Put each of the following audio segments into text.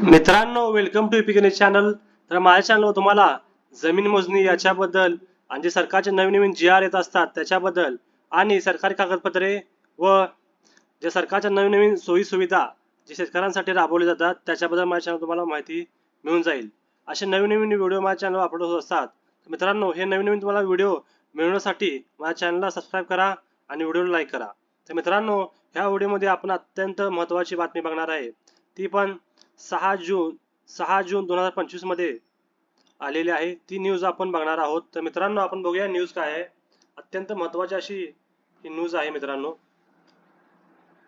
मित्रांनो welcome to इपिकने channel तर माझ्या चॅनलवर तुम्हाला जमीन मोजणी याच्याबद्दल आणि जे सरकारचे नवीन नवीन जी आर येत असतात त्याच्याबद्दल आणि सरकारी कागदपत्रे व जे सरकारच्या नवीन नवीन सोयी सुविधा जे शेतकऱ्यांसाठी राबवली जातात त्याच्याबद्दल माझ्या चॅनल तुम्हाला माहिती मिळून जाईल. असे नवीन नवीन व्हिडिओ माझ्या चॅनलवर अपलोड होत असतात. तर मित्रांनो हे नवीन नवीन तुम्हाला व्हिडिओ मिळवण्यासाठी माझ्या चॅनलला सबस्क्राईब करा आणि व्हिडिओला लाईक करा. तर मित्रांनो ह्या व्हिडिओमध्ये आपण अत्यंत महत्त्वाची बातमी बघणार आहे. ती पण सहा जून सहा जून दोन हजार पंचवीसमध्ये आलेली आहे. ती न्यूज आपण बघणार आहोत. तर मित्रांनो आपण बघूया न्यूज काय आहे. अत्यंत महत्वाची अशी ही न्यूज आहे मित्रांनो.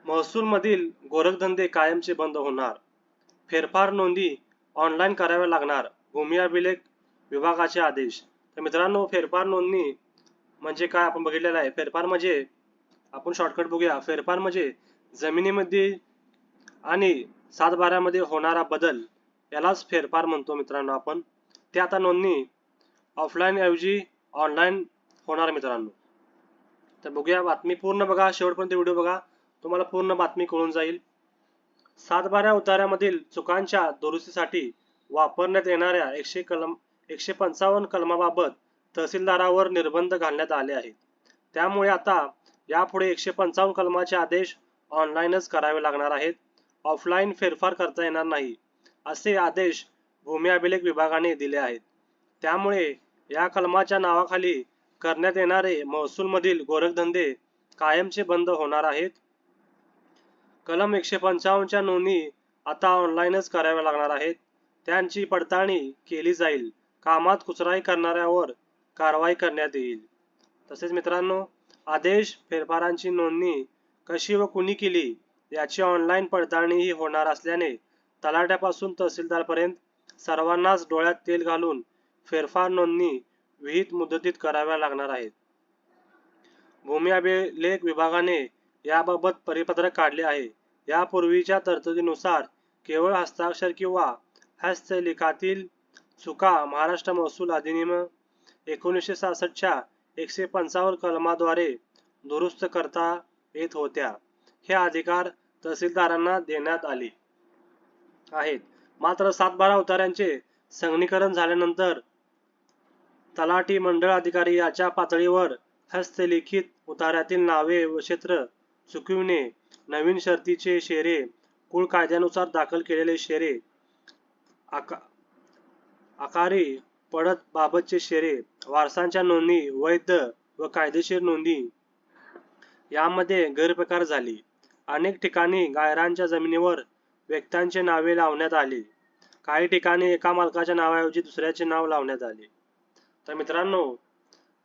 महसूलमधील गोरखधंदे कायमचे बंद होणार. फेरफार नोंदी ऑनलाईन कराव्या लागणार. भूमी अभिलेख विभागाचे आदेश. तर मित्रांनो फेरफार नोंदणी म्हणजे काय आपण बघितलेलं आहे. फेरफार म्हणजे आपण शॉर्टकट बघूया. फेरफार म्हणजे जमिनीमध्ये आणि सातबाऱ्यामध्ये होणारा बदल यालाच फेरफार म्हणतो मित्रांनो आपण. ते आता नोंदणी ऑफलाईन ऐवजी ऑनलाईन होणार मित्रांनो. तर बघूया बातमी पूर्ण बघा शेवटपर्यंत व्हिडिओ बघा. तुम्हाला पूर्ण बातमी कळून जाईल. सातबाऱ्या उतार्यामधील चुकांच्या दुरुस्तीसाठी वापरण्यात येणाऱ्या एकशे कलम एकशे पंचावन्न कलमाबाबत तहसीलदारावर निर्बंध घालण्यात आले आहेत. त्यामुळे आता यापुढे एकशे पंचावन्न कलमाचे आदेश ऑनलाईनच करावे लागणार आहेत. ऑफलाईन फेरफार करता येणार नाही असे आदेश भूमी अभिलेख विभागाने दिले आहेत. त्यामुळे या कलमाच्या नावाखाली करण्यात येणारे महसूलमधील गोरखधंदे कायमचे बंद होणार आहेत. कलम एकशे पंचावन्नच्या नोंदी आता ऑनलाईनच कराव्या लागणार आहेत. त्यांची पडताळणी केली जाईल. कामात कुचराई करणाऱ्यावर कारवाई करण्यात येईल. तसेच मित्रांनो आदेश फेरफारांची नोंदणी कशी व कुणी केली याची ऑनलाईन पडताळणीही होणार असल्याने तलाट्यापासून तहसीलदारपर्यंत सर्वांनाच डोळ्यात तेल घालून फेरफार नोंदणी विहित मुदतीत कराव्या लागणार आहेत. भूमी अभिलेख विभागाने याबाबत परिपत्रक काढले आहे. यापूर्वीच्या तरतुदीनुसार केवळ हस्ताक्षर किंवा हस्तलेखातील चुका महाराष्ट्र महसूल अधिनियम एकोणीसशे सहासष्टच्या एकशे पंचावन्न कलमाद्वारे दुरुस्त करता येत होत्या. हे अधिकार तहसीलदारांना देण्यात आले. आहेत. मात्र सातबारा उतार्यांचे संगणीकरण झाल्यानंतर तलाठी मंडळ अधिकारी याच्या पातळीवर हस्तलिखित उतार्यातील नावे व क्षेत्र चुकविणे नवीन शर्तीचे शेरे कुळ कायद्यानुसार दाखल केलेले शेरे आका आकारी पडत बाबतचे शेरे वारसांच्या नोंदी वैध व कायदेशीर नोंदी यामध्ये गैरप्रकार झाली. अनेक ठिकाणी गायरांच्या जमिनीवर व्यक्तांचे नावे लावण्यात आली. काही ठिकाणी एका मालकाच्या नावाऐवजी दुसऱ्याचे नाव लावण्यात आले. तर मित्रांनो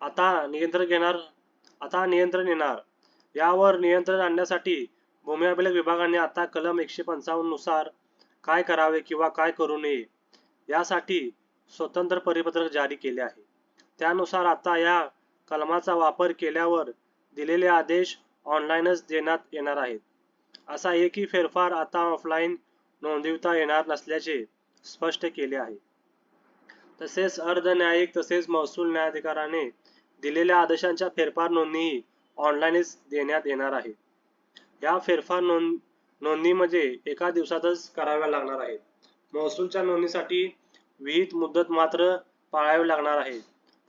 आता नियंत्रण घेणार आता नियंत्रण येणार. यावर नियंत्रण आणण्यासाठी भूमी अभिलेख विभागाने आता कलम एकशे पंचावन्ननुसार काय करावे किंवा काय करू नये यासाठी स्वतंत्र परिपत्रक जारी केले आहे. त्यानुसार आता या कलमाचा वापर केल्यावर दिलेले आदेश ऑनलाईनच देण्यात येणार आहेत. असा एकही फेरफार आता ऑफलाईन नोंदविता येणार नसल्याचे स्पष्ट केले आहे. तसेच अर्ध न्यायिक तसेच महसूल न्यायाधिकाराने दिलेल्या आदेशांच्या फेरफार नोंदणीही ऑनलाईनच देण्यात येणार आहे. या फेरफार नोंद नोंदणीमध्ये म्हणजे एका दिवसातच कराव्या लागणार आहेत. महसूलच्या नोंदणीसाठी विहित मुदत मात्र पाळावी लागणार आहे.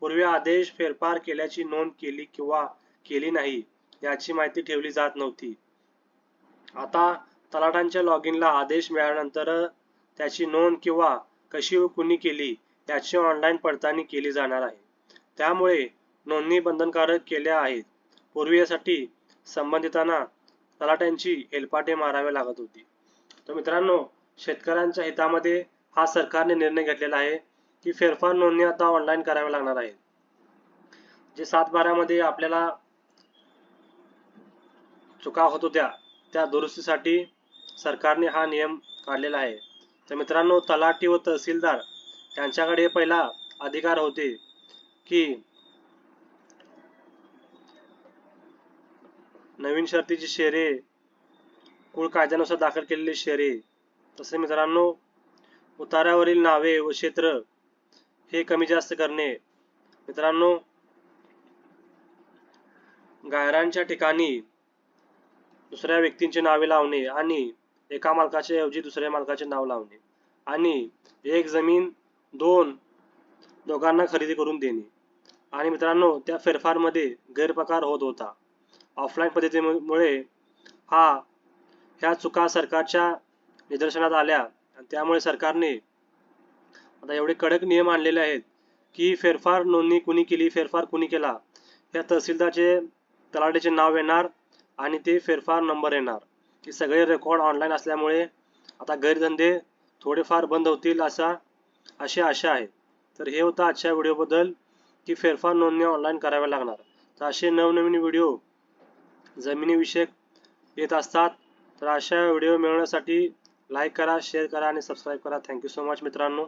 पूर्वी आदेश फेरफार केल्याची नोंद केली किंवा केली नाही याची माहिती ठेवली जात नव्हती. आता तलाटांच्या लॉग इनला आदेश मिळाल्यानंतर त्याची नोंद किंवा कशी व कुणी केली याची ऑनलाईन पडताळणी केली जाणार आहे. त्यामुळे नोंदणी बंधनकारक केल्या आहेत. पूर्वी यासाठी संबंधितांना तलाट्यांची एलपाटे मारावे लागत होती. तर मित्रांनो शेतकऱ्यांच्या हितामध्ये हा सरकारने निर्णय घेतलेला आहे की फेरफार नोंदणी आता ऑनलाईन कराव्या लागणार आहे. जे सात बारामध्ये आपल्याला चुका होत होत्या त्या दुरुस्तीसाठी सरकारने हा नियम काढलेला आहे. तर मित्रांनो तलाठी व तहसीलदार यांच्याकडे पहिला अधिकार होते की नवीन शर्तीची शेरे कुळ कायद्यानुसार दाखल केलेले शेरे. तसे मित्रांनो उतारावरील नावे व क्षेत्र हे कमी जास्त करणे. मित्रांनो गायरांच्या ठिकाणी दुसऱ्या व्यक्तींची नावे लावणे आणि एका मालकाच्या ऐवजी दुसऱ्या मालकाचे नाव लावणे आणि एक जमीन दोन दोघांना खरेदी करून देणे. आणि मित्रांनो त्या फेरफारमध्ये गैरप्रकार होत होता. ऑफलाईन पद्धतीमुळे हा ह्या चुका सरकारच्या निदर्शनात आल्या. आणि त्यामुळे सरकारने आता एवढे कडक नियम आणलेले आहेत की फेरफार नोंदणी कुणी केली फेरफार कुणी केला या तहसीलदारचे तलाठीचे नाव येणार आणि ते फेरफार नंबर येणार. हे सगळे रेकॉर्ड ऑनलाईन असल्यामुळे आता गैरधंदे थोडेफार बंद होतील असा अशी आशा आहे. तर हे होतं आजच्या व्हिडिओबद्दल की फेरफार नोंदणी ऑनलाईन कराव्या लागणार. तर असे नवनवीन व्हिडिओ जमिनीविषयक येत असतात तर अशा व्हिडिओ मिळवण्यासाठी लाईक करा शेअर करा आणि सबस्क्राईब करा. थँक्यू सो मच मित्रांनो.